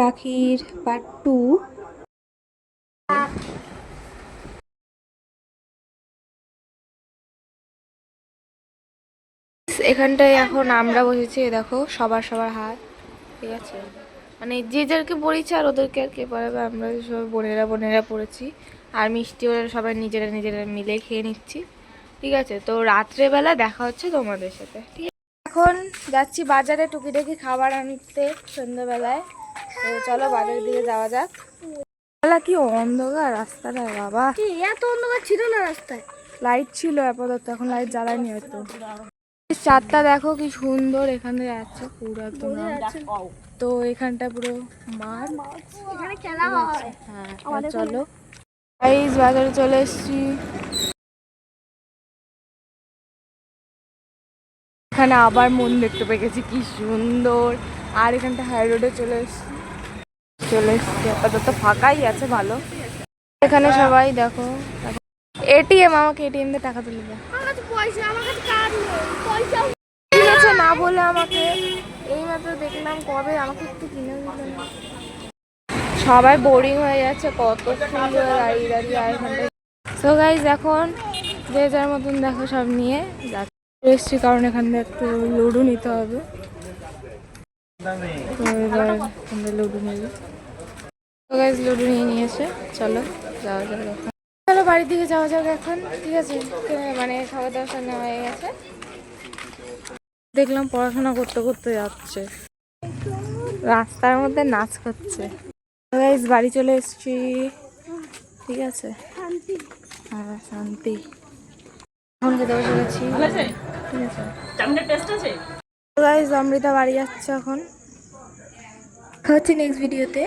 রাখির part two এখানটায় এখন আমরা বসেছি দেখো, সবার সবার হাত, ঠিক আছে? মানে যে যারকে পড়েছে আর ওদেরকে আর কে পড়াবে আমরা সব বোনেরা বোনেরা পড়েছি। আর মিষ্টি ওরা সবাই নিজেরা নিজেরা মিলে খেয়ে নিচ্ছি, ঠিক আছে? তো রাত্রেবেলা দেখা হচ্ছে তোমাদের সাথে, ঠিক এখন যাচ্ছি বাজারে টুকিটাকি খাবার আনতে সন্ধ্যাবেলায়। তো চলো বাজারের দিকে যাওয়া যাক। বেলা কি অন্ধকার রাস্তাটা বাবা। এত অন্ধকার ছিল না রাস্তায়? লাইট ছিল আপাতত এখন লাইট জ্বালায়নি হয়তো। চারটা দেখো কি সুন্দর এখানে যাচ্ছে পুরো একদম। তো এখানটা পুরো মাঠ। এখানে খেলা হয়। হ্যাঁ চলো। গাইস বাজারে চলে এসেছি। এখানে আবার মন দেখতে পেয়ে গেছি কি সুন্দর। আর এখানটা হাই রোডে চলে এসেছি। চলে এসেছি আপাতত ফাঁকাই আছে ভালো। এখানে সবাই দেখো। এটিএম আমাকে এটিএম দিয়ে টাকা তুলে দেয় কিনেছে না বলে আমাকে এই মাত্র দেখলাম কবে আমাকে একটু কিনে দিল না। সবাই বোরিং হয়ে যাচ্ছে কত সুন্দর দাঁড়িয়ে দাঁড়িয়ে আর এখানটায়। সো গাইজ এখন যে যার মতন দেখো সব নিয়ে যাচ্ছে। এসছি কারণ এখান থেকে একটু লুডো নিতে হবে। লুডো গাইজ লুডো নিয়ে নিয়েছে। চলো, যাওয়া এখন। চলো বাড়ির দিকে যাওয়া যাক এখন, ঠিক আছে? মানে খাওয়া দাওয়া সব নেওয়া হয়ে গেছে। দেখলাম পড়াশোনা করতে করতে যাচ্ছে। রাস্তার মধ্যে নাচ করছে। গাইজ বাড়ি চলে এসেছি। ঠিক আছে? হ্যাঁ শান্তি। এখন খেতে বসে গেছি। আছে গাইজ অমৃতা বাড়ি যাচ্ছে এখন। হচ্ছে নেক্সট ভিডিওতে